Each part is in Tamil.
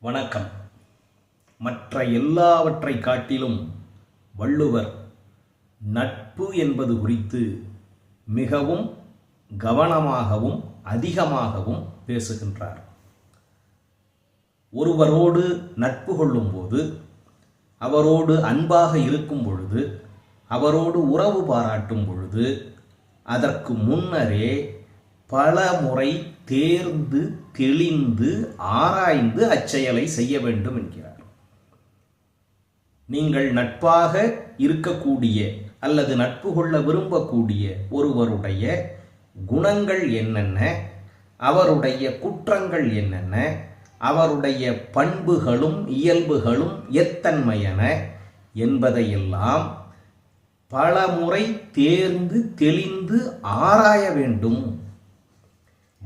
வணக்கம். மற்ற எல்லாவற்றை காட்டிலும் வள்ளுவர் நட்பு என்பது குறித்து மிகவும் கவனமாகவும் அதிகமாகவும் பேசுகின்றார். ஒருவரோடு நட்பு கொள்ளும்போது அவரோடு அன்பாக இருக்கும் பொழுது அவரோடு உறவு பாராட்டும் பொழுது அதற்கு முன்னரே பல முறை தேர்ந்து தெளிந்து ஆராய்ந்து அச்செயலை செய்ய வேண்டும் என்கிறார். நீங்கள் நட்பாக இருக்கக்கூடிய அல்லது நட்பு கொள்ள விரும்பக்கூடிய ஒருவருடைய குணங்கள் என்னென்ன? அவருடைய குற்றங்கள் என்னென்ன? அவருடைய பண்புகளும் இயல்புகளும் எத்தன்மையன என்பதையெல்லாம் பல முறை தேர்ந்து தெளிந்து ஆராய வேண்டும்.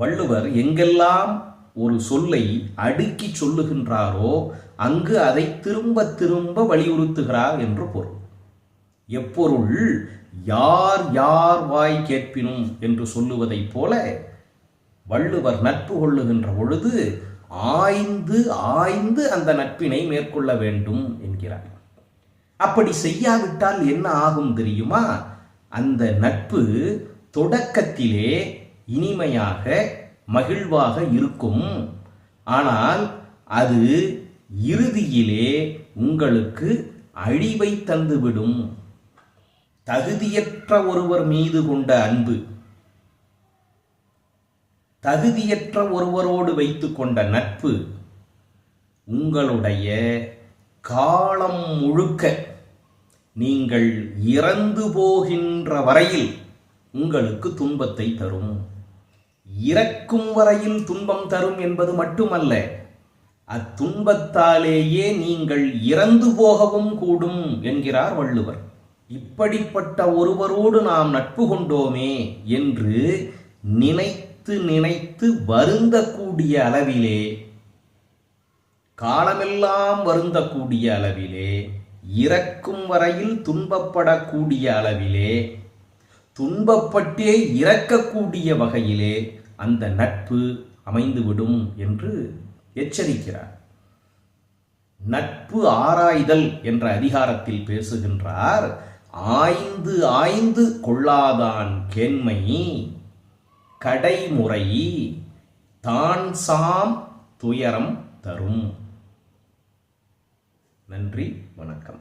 வள்ளுவர் எங்கெல்லாம் ஒரு சொல்லை அடுக்கி சொல்லுகின்றாரோ அங்கு அதை திரும்ப திரும்ப வலியுறுத்துகிறார் என்று பொருள். எப்பொருள் யார் யார் வாய் கேட்பினும் என்று சொல்லுவதைப் போல வள்ளுவர் நட்பு கொள்ளுகின்ற பொழுது ஆய்ந்து ஆய்ந்து அந்த நட்பினை மேற்கொள்ள வேண்டும் என்கிறார். அப்படி செய்யாவிட்டால் என்ன ஆகும் தெரியுமா? அந்த நட்பு தொடக்கத்திலே இனிமையாக மகிழ்வாக இருக்கும். ஆனால் அது இறுதியிலே உங்களுக்கு அழிவை தந்துவிடும். தகுதியற்ற ஒருவர் மீது கொண்ட அன்பு. தகுதியற்ற ஒருவரோடு வைத்து கொண்ட நட்பு. உங்களுடைய காலம் முழுக்க நீங்கள் இறந்து போகின்ற வரையில் உங்களுக்கு துன்பத்தை தரும். இறக்கும் வரையில் துன்பம் தரும் என்பது மட்டுமல்ல அத்துன்பத்தாலேயே நீங்கள் இறந்து போகவும் கூடும் என்கிறார் வள்ளுவர். இப்படிப்பட்ட ஒருவரோடு நாம் நட்பு கொண்டோமே என்று நினைத்து நினைத்து வருந்தக்கூடிய அளவிலே காலமெல்லாம் வருந்தக்கூடிய அளவிலே இறக்கும் வரையில் துன்பப்படக்கூடிய அளவிலே துன்பப்பட்டே இறக்கக்கூடிய வகையிலே அந்த நட்பு அமைந்துவிடும் என்று எச்சரிக்கிறார். நட்பு ஆராய்தல் என்ற அதிகாரத்தில் பேசுகின்றார். ஆய்ந்து ஆய்ந்து கொள்ளாதான் கேண்மை கடைமுறை தான் சாம் துயரம் தரும். நன்றி வணக்கம்.